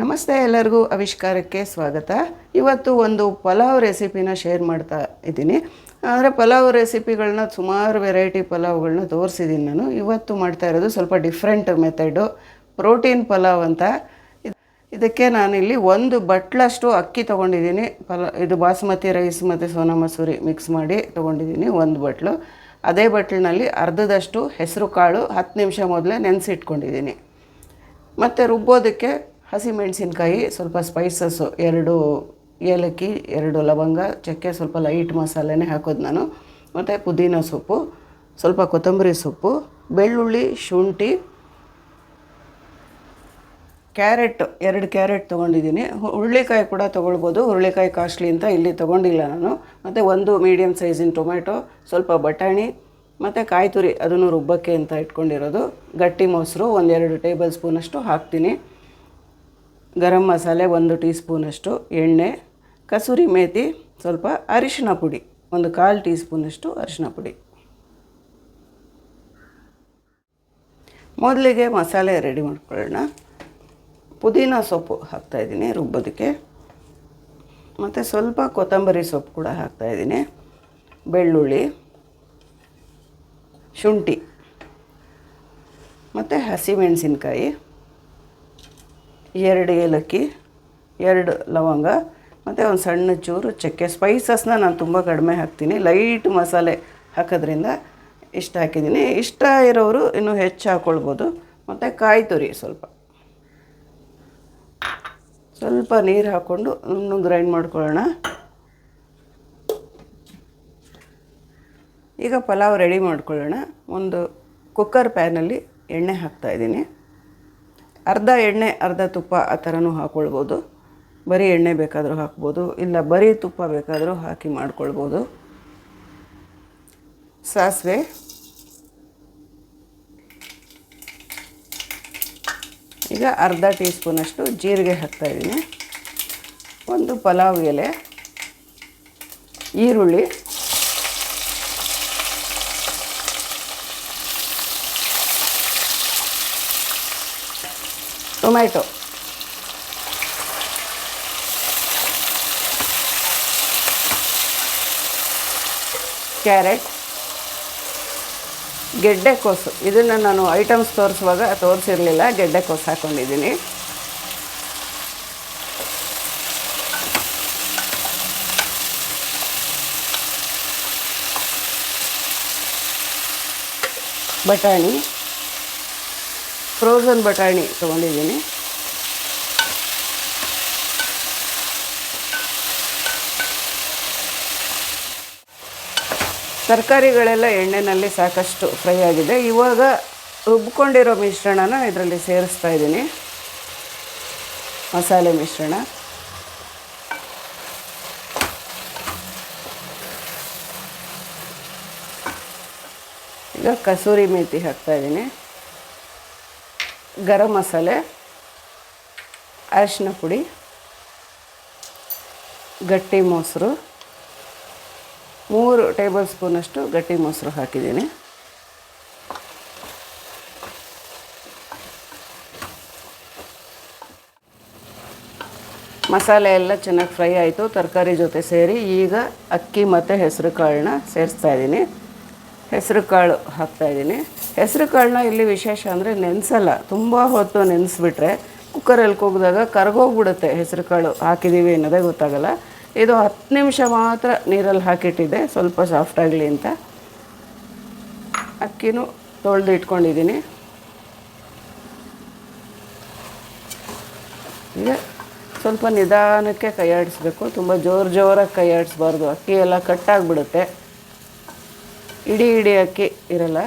ನಮಸ್ತೆ ಎಲ್ಲರಿಗೂ ಆವಿಷ್ಕಾರಕ್ಕೆ ಸ್ವಾಗತ. ಇವತ್ತು ಒಂದು ಪಲಾವ್ ರೆಸಿಪಿನ ಶೇರ್ ಮಾಡ್ತಾ ಇದ್ದೀನಿ. ಅಂದರೆ ಪಲಾವ್ ರೆಸಿಪಿಗಳನ್ನ ಸುಮಾರು ವೆರೈಟಿ ಪಲಾವ್ಗಳನ್ನ ತೋರಿಸಿದ್ದೀನಿ ನಾನು. ಇವತ್ತು ಮಾಡ್ತಾ ಇರೋದು ಸ್ವಲ್ಪ ಡಿಫ್ರೆಂಟ್ ಮೆಥಡು ಪ್ರೋಟೀನ್ ಪಲಾವ್ ಅಂತ. ಇದಕ್ಕೆ ಇದಕ್ಕೆ ನಾನಿಲ್ಲಿ ಒಂದು ಬಟ್ಲಷ್ಟು ಅಕ್ಕಿ ತೊಗೊಂಡಿದ್ದೀನಿ. ಪಲ ಇದು ಬಾಸುಮತಿ ರೈಸ್ ಮತ್ತು ಸೋನಾ ಮಸೂರಿ ಮಿಕ್ಸ್ ಮಾಡಿ ತೊಗೊಂಡಿದ್ದೀನಿ ಒಂದು ಬಟ್ಲು. ಅದೇ ಬಟ್ಲಿನಲ್ಲಿ ಅರ್ಧದಷ್ಟು ಹೆಸರು ಕಾಳು ಹತ್ತು ನಿಮಿಷ ಮೊದಲೇ ನೆನೆಸಿಟ್ಕೊಂಡಿದ್ದೀನಿ. ಮತ್ತು ರುಬ್ಬೋದಕ್ಕೆ ಹಸಿಮೆಣಸಿನ್ಕಾಯಿ ಸ್ವಲ್ಪ ಸ್ಪೈಸಸ್ಸು ಎರಡು ಏಲಕ್ಕಿ, ಎರಡು ಲವಂಗ, ಚಕ್ಕೆ ಸ್ವಲ್ಪ ಲೈಟ್ ಮಸಾಲೆನೇ ಹಾಕೋದು ನಾನು. ಮತ್ತು ಪುದೀನ ಸೊಪ್ಪು, ಸ್ವಲ್ಪ ಕೊತ್ತಂಬರಿ ಸೊಪ್ಪು, ಬೆಳ್ಳುಳ್ಳಿ, ಶುಂಠಿ, ಕ್ಯಾರೆಟ್, ಎರಡು ಕ್ಯಾರೆಟ್ ತೊಗೊಂಡಿದ್ದೀನಿ. ಹುರುಳಿಕಾಯಿ ಕೂಡ ತೊಗೊಳ್ಬೋದು. ಹುರುಳಿಕಾಯಿ ಕಾಸ್ಟ್ಲಿ ಅಂತ ಇಲ್ಲಿ ತೊಗೊಂಡಿಲ್ಲ ನಾನು. ಮತ್ತು ಒಂದು ಮೀಡಿಯಮ್ ಸೈಜಿನ ಟೊಮೆಟೊ ಸ್ವಲ್ಪ ಬಟಾಣಿ, ಮತ್ತು ಕಾಯಿ ತುರಿ ಅದನ್ನು ರುಬ್ಬಕ್ಕೆ ಅಂತ ಇಟ್ಕೊಂಡಿರೋದು. ಗಟ್ಟಿ ಮೊಸರು, ಒಂದೆರಡು ಟೇಬಲ್ ಸ್ಪೂನಷ್ಟು ಹಾಕ್ತೀನಿ. ಗರಂ ಮಸಾಲೆ ಒಂದು ಟೀ ಸ್ಪೂನಷ್ಟು ಎಣ್ಣೆ, ಕಸೂರಿ ಮೇಥಿ ಸ್ವಲ್ಪ ಅರಿಶಿನ ಪುಡಿ, ಒಂದು ಕಾಲು ಟೀ ಸ್ಪೂನಷ್ಟು ಅರಿಶಿನ ಪುಡಿ. ಮೊದಲಿಗೆ ಮಸಾಲೆ ರೆಡಿ ಮಾಡ್ಕೊಳ್ಳೋಣ. ಪುದೀನ ಸೊಪ್ಪು ಹಾಕ್ತಾಯಿದ್ದೀನಿ ರುಬ್ಬೋದಕ್ಕೆ. ಮತ್ತು ಸ್ವಲ್ಪ ಕೊತ್ತಂಬರಿ ಸೊಪ್ಪು ಕೂಡ ಹಾಕ್ತಾಯಿದ್ದೀನಿ ಬೆಳ್ಳುಳ್ಳಿ, ಶುಂಠಿ, ಮತ್ತು ಹಸಿಮೆಣಸಿನ್ಕಾಯಿ. ಎರಡು ಏಲಕ್ಕಿ, ಎರಡು ಲವಂಗ, ಮತ್ತು ಒಂದು ಸಣ್ಣ ಚೂರು ಚಕ್ಕೆ. ಸ್ಪೈಸಸ್ನ ನಾನು ತುಂಬ ಕಡಿಮೆ ಹಾಕ್ತೀನಿ. ಲೈಟ್ ಮಸಾಲೆ ಹಾಕೋದ್ರಿಂದ ಇಷ್ಟ ಹಾಕಿದ್ದೀನಿ. ಇಷ್ಟ ಇರೋರು ಇನ್ನೂ ಹೆಚ್ಚು ಹಾಕ್ಕೊಳ್ಬೋದು ಮತ್ತು ಕಾಯಿ ತುರಿ ಸ್ವಲ್ಪ. ಸ್ವಲ್ಪ ನೀರು ಹಾಕ್ಕೊಂಡು ಇನ್ನೂ ಗ್ರೈಂಡ್ ಮಾಡ್ಕೊಳ್ಳೋಣ. ಈಗ ಪಲಾವ್ ರೆಡಿ ಮಾಡ್ಕೊಳ್ಳೋಣ. ಒಂದು ಕುಕ್ಕರ್ ಪ್ಯಾನಲ್ಲಿ ಎಣ್ಣೆ ಹಾಕ್ತಾಯಿದ್ದೀನಿ ಅರ್ಧ ಎಣ್ಣೆ, ಅರ್ಧ ತುಪ್ಪ ಆ ಥರನೂ ಹಾಕ್ಕೊಳ್ಬೋದು ಬರೀ ಎಣ್ಣೆ ಬೇಕಾದರೂ ಹಾಕ್ಬೋದು, ಇಲ್ಲ ಬರೀ ತುಪ್ಪ ಬೇಕಾದರೂ ಹಾಕಿ ಮಾಡ್ಕೊಳ್ಬೋದು. ಸಾಸಿವೆ. ಈಗ ಅರ್ಧ ಟೀ ಸ್ಪೂನಷ್ಟು ಜೀರಿಗೆ ಹಾಕ್ತಾಯಿದ್ದೀನಿ ಒಂದು ಪಲಾವ್ ಎಲೆ, ಈರುಳ್ಳಿ. ಟೊಮ್ಯಾಟೊ. ಕ್ಯಾರೆಟ್. ಗೆಡ್ಡೆಕೋಸು. ಇದನ್ನು ನಾನು ಐಟಮ್ಸ್ ತೋರಿಸುವಾಗ ತೋರಿಸಿರಲಿಲ್ಲ ಗೆಡ್ಡೆಕೋಸು ಹಾಕ್ಕೊಂಡಿದ್ದೀನಿ ಬಟಾಣಿ. ಫ್ರೋಝನ್ ಬಟಾಣಿ ತೊಗೊಂಡಿದ್ದೀನಿ. ತರಕಾರಿಗಳೆಲ್ಲ ಎಣ್ಣೆಯಲ್ಲಿ ಸಾಕಷ್ಟು ಫ್ರೈ ಆಗಿದೆ. ಇವಾಗ ರುಬ್ಕೊಂಡಿರೋ ಮಿಶ್ರಣನ ಇದರಲ್ಲಿ ಸೇರಿಸ್ತಾ ಇದ್ದೀನಿ. ಮಸಾಲೆ ಮಿಶ್ರಣ. ಈಗ ಕಸೂರಿ ಮೇಥಿ ಹಾಕ್ತಾ ಇದ್ದೀನಿ. ಗರಂ ಮಸಾಲೆ, ಅರಿಶಿನ ಪುಡಿ, ಗಟ್ಟಿ ಮೊಸರು. ಮೂರು ಟೇಬಲ್ ಸ್ಪೂನಷ್ಟು ಗಟ್ಟಿ ಮೊಸರು ಹಾಕಿದ್ದೀನಿ. ಮಸಾಲೆ ಎಲ್ಲ ಚೆನ್ನಾಗಿ ಫ್ರೈ ಆಯಿತು, ತರಕಾರಿ ಜೊತೆ ಸೇರಿ ಈಗ ಅಕ್ಕಿ ಮತ್ತು ಹೆಸರು ಕಾಳನ್ನ ಸೇರಿಸ್ತಾ ಇದ್ದೀನಿ. ಹೆಸರು ಕಾಳು ಹಾಕ್ತಾಯಿದ್ದೀನಿ ಹೆಸರು ಕಾಳನ್ನ ಇಲ್ಲಿ ವಿಶೇಷ ಅಂದರೆ ನೆನೆಸಲ್ಲ. ತುಂಬ ಹೊತ್ತು ನೆನೆಸ್ಬಿಟ್ರೆ ಕುಕ್ಕರಲ್ಲಿ ಕೂಗಿದಾಗ ಕರ್ಗೋಗ್ಬಿಡುತ್ತೆ ಹೆಸರು ಕಾಳು ಹಾಕಿದ್ದೀವಿ ಅನ್ನೋದೇ ಗೊತ್ತಾಗಲ್ಲ. ಇದು ಹತ್ತು ನಿಮಿಷ ಮಾತ್ರ ನೀರಲ್ಲಿ ಹಾಕಿಟ್ಟಿದ್ದೆ. ಸ್ವಲ್ಪ ಸಾಫ್ಟ್ ಆಗಲಿ ಅಂತ. ಅಕ್ಕಿನೂ ತೊಳೆದು ಇಟ್ಕೊಂಡಿದ್ದೀನಿ. ಈಗ ಸ್ವಲ್ಪ ನಿಧಾನಕ್ಕೆ ಕೈಯಾಡಿಸ್ಬೇಕು. ತುಂಬ ಜೋರು ಜೋರಾಗಿ ಕೈಯಾಡಿಸ್ಬಾರ್ದು. ಅಕ್ಕಿ ಎಲ್ಲ ಕಟ್ಟಾಗ್ಬಿಡುತ್ತೆ ಇಡೀ ಇಡಿ ಅಕ್ಕಿ ಇರಲ್ಲ.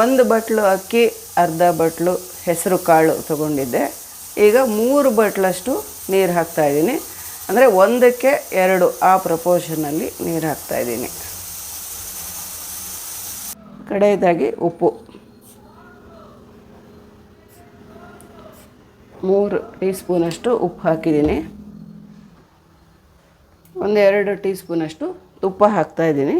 ಒಂದು ಬಟ್ಲು ಅಕ್ಕಿ, ಅರ್ಧ ಬಟ್ಲು ಹೆಸರು ಕಾಳು ತಗೊಂಡಿದ್ದೆ. ಈಗ ಮೂರು ಬಟ್ಲಷ್ಟು ನೀರು ಹಾಕ್ತಾಯಿದ್ದೀನಿ ಅಂದರೆ ಒಂದಕ್ಕೆ ಎರಡು ಆ ಪ್ರಪೋರ್ಷನಲ್ಲಿ ನೀರು ಹಾಕ್ತಾಯಿದ್ದೀನಿ ಕಡೆಯದಾಗಿ ಉಪ್ಪು. ಮೂರು ಟೀ ಸ್ಪೂನಷ್ಟು ಉಪ್ಪು ಹಾಕಿದ್ದೀನಿ. ಒಂದೆರಡು ಟೀ ಸ್ಪೂನಷ್ಟು ತುಪ್ಪ ಹಾಕ್ತಾಯಿದ್ದೀನಿ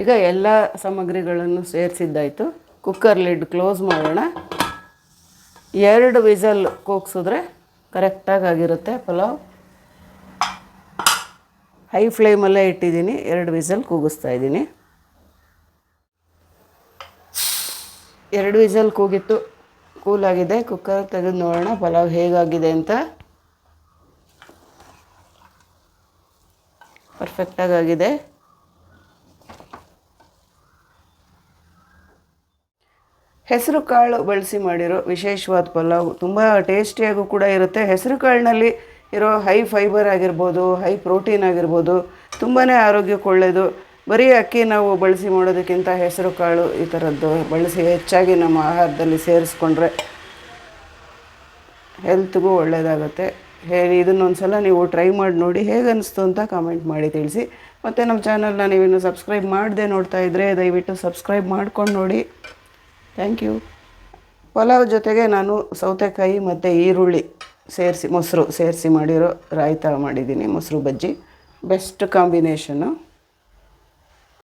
ಈಗ ಎಲ್ಲ ಸಾಮಗ್ರಿಗಳನ್ನು ಸೇರಿಸಿದ್ದಾಯಿತು. ಕುಕ್ಕರ್ ಲಿಡ್ ಕ್ಲೋಸ್ ಮಾಡೋಣ. ಎರಡು ವಿಸಲ್ ಕೂಗ್ಸಿದ್ರೆ ಕರೆಕ್ಟಾಗಿ ಆಗಿರುತ್ತೆ ಪಲಾವ್. ಹೈ ಫ್ಲೇಮಲ್ಲೇ ಇಟ್ಟಿದ್ದೀನಿ. ಎರಡು ವಿಸಲ್ ಕೂಗಿಸ್ತಾ ಇದ್ದೀನಿ. ಎರಡು ವಿಸಲ್ ಕೂಗಿತ್ತು, ಕೂಲಾಗಿದೆ. ಕುಕ್ಕರ್ ತೆಗೆದು ನೋಡೋಣ ಪಲಾವ್ ಹೇಗಾಗಿದೆ ಅಂತ. ಪರ್ಫೆಕ್ಟಾಗಿ ಆಗಿದೆ ಹೆಸರು ಕಾಳು ಬಳಸಿ ಮಾಡಿರೋ ವಿಶೇಷವಾದ ಪಲಾವ್ ತುಂಬ ಟೇಸ್ಟಿಯಾಗೂ ಕೂಡ ಇರುತ್ತೆ. ಹೆಸರು ಕಾಳಿನಲ್ಲಿ ಇರೋ ಹೈ ಫೈಬರ್ ಆಗಿರ್ಬೋದು ಹೈ ಪ್ರೋಟೀನ್ ಆಗಿರ್ಬೋದು ತುಂಬಾ ಆರೋಗ್ಯಕ್ಕೆ ಒಳ್ಳೆಯದು ಬರೀ ಅಕ್ಕಿ ನಾವು ಬಳಸಿ ಮಾಡೋದಕ್ಕಿಂತ ಹೆಸರು ಕಾಳು ಈ ಥರದ್ದು ಬಳಸಿ ಹೆಚ್ಚಾಗಿ ನಮ್ಮ ಆಹಾರದಲ್ಲಿ ಸೇರಿಸ್ಕೊಂಡ್ರೆ ಹೆಲ್ತ್ಗೂ ಒಳ್ಳೆಯದಾಗುತ್ತೆ ಹೇಳಿ ಇದನ್ನೊಂದು ಸಲ ನೀವು ಟ್ರೈ ಮಾಡಿ ನೋಡಿ ಹೇಗೆ ಅನಿಸ್ತು ಅಂತ ಕಾಮೆಂಟ್ ಮಾಡಿ ತಿಳಿಸಿ. ಮತ್ತು ನಮ್ಮ ಚಾನಲ್ನ ನೀವಿನ್ನು ಸಬ್ಸ್ಕ್ರೈಬ್ ಮಾಡದೆ ನೋಡ್ತಾ ಇದ್ದರೆ ದಯವಿಟ್ಟು ಸಬ್ಸ್ಕ್ರೈಬ್ ಮಾಡ್ಕೊಂಡು ನೋಡಿ. ಥ್ಯಾಂಕ್ ಯು ಪಲಾವ್ ಜೊತೆಗೆ ನಾನು ಸೌತೆಕಾಯಿ ಮತ್ತು ಈರುಳ್ಳಿ ಸೇರಿಸಿ, ಮೊಸರು ಸೇರಿಸಿ ಮಾಡಿರೋ, ರಾಯ್ತ ಮಾಡಿದ್ದೀನಿ ಮೊಸರು ಬಜ್ಜಿ. Best combination